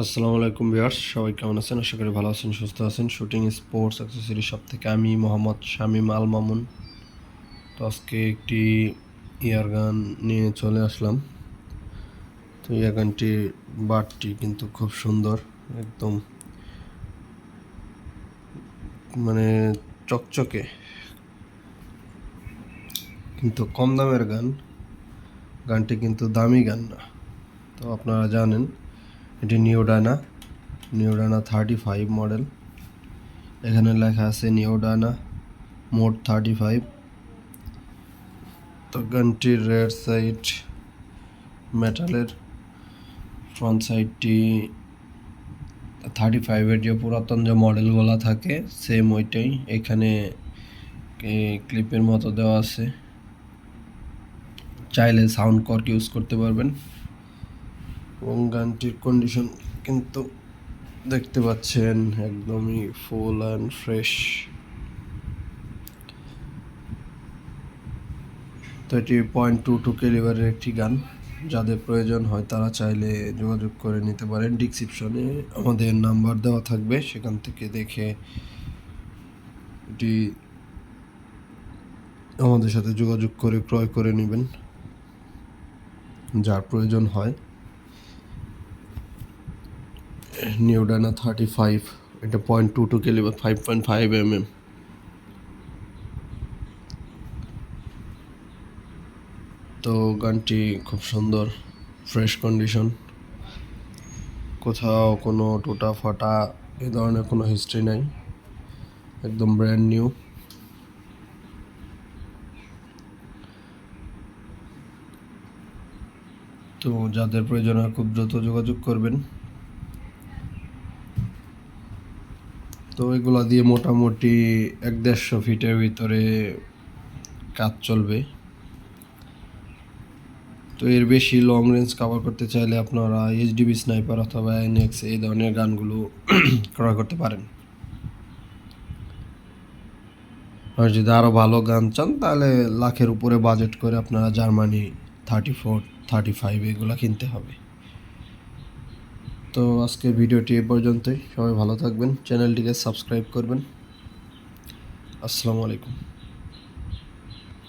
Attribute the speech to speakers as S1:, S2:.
S1: আসসালামু আলাইকুম ভিউয়ার্স, সবাই কেমন আছেন? আশা করি ভালো আছেন, সুস্থ আছেন। শুটিং স্পোর্টস অ্যাক্সেসরি সব থেকে আমি মোহাম্মদ শামীম আল মামুন। তো আজকে একটি ইয়ার গান নিয়ে চলে আসলাম। তো ইয়ার গানটির বাটটি কিন্তু খুব সুন্দর, একদম মানে চকচকে, কিন্তু কম দামের গান। গানটি কিন্তু দামি গান না। তো আপনারা জানেন এটি new Diana new Diana thirty five model এখানে লেখা আছে নিউডানা, মোট থার্টি ফাইভ তো গানটির রেড সাইড মেটালের ফ্রন্ট সাইডটি থার্টি ফাইভের যে পুরাতন যে মডেলগুলো থাকে সেম ওইটাই। এখানে ক্লিপের মতো দেওয়া আছে। চাইলে সাউন্ড কর্ক ইউজ করতে পারবেন। এবং গানটির কন্ডিশন কিন্তু দেখতে পাচ্ছেন একদমই ফুল অ্যান্ড ফ্রেশ এটি পয়েন্ট টু টু কেলিভারের একটি গান। যাদের প্রয়োজন হয় তারা চাইলে যোগাযোগ করে নিতে পারেন। ডিসক্রিপশনে আমাদের নাম্বার দেওয়া থাকবে, সেখান থেকে দেখে এটি আমাদের সাথে যোগাযোগ করে ক্রয় করে নেবেন। যার প্রয়োজন হয়। নিউডানা থার্টি ফাইভ এটা point two two calibre five point five M M তো গানটি খুব সুন্দর ফ্রেশ কন্ডিশন কোথাও কোনো টুটা ফাটা এ ধরনের কোনো হিস্ট্রি নাই। একদম ব্র্যান্ড নিউ তো যাদের প্রয়োজন হয় খুব দ্রুত যোগাযোগ করবেন। তো এগুলা দিয়ে মোটামুটি এক দেড়শো ফিটের ভিতরে কাজ চলবে। তো এর বেশি লং রেঞ্জ কভার করতে চাইলে আপনারা এইচডিবি স্নাইপার অথবা এনএক্স এই ধরনের গানগুলো ক্রয় করতে পারেন। আর যদি আরও ভালো গান চান, তাহলে লাখের উপরে বাজেট করে আপনারা Germany thirty four thirty five এগুলো কিনতে হবে। তো আজকে ভিডিওটি এ পর্যন্তই। সবাই ভালো থাকবেন। চ্যানেলটিকে সাবস্ক্রাইব করবেন। আসসালামু আলাইকুম।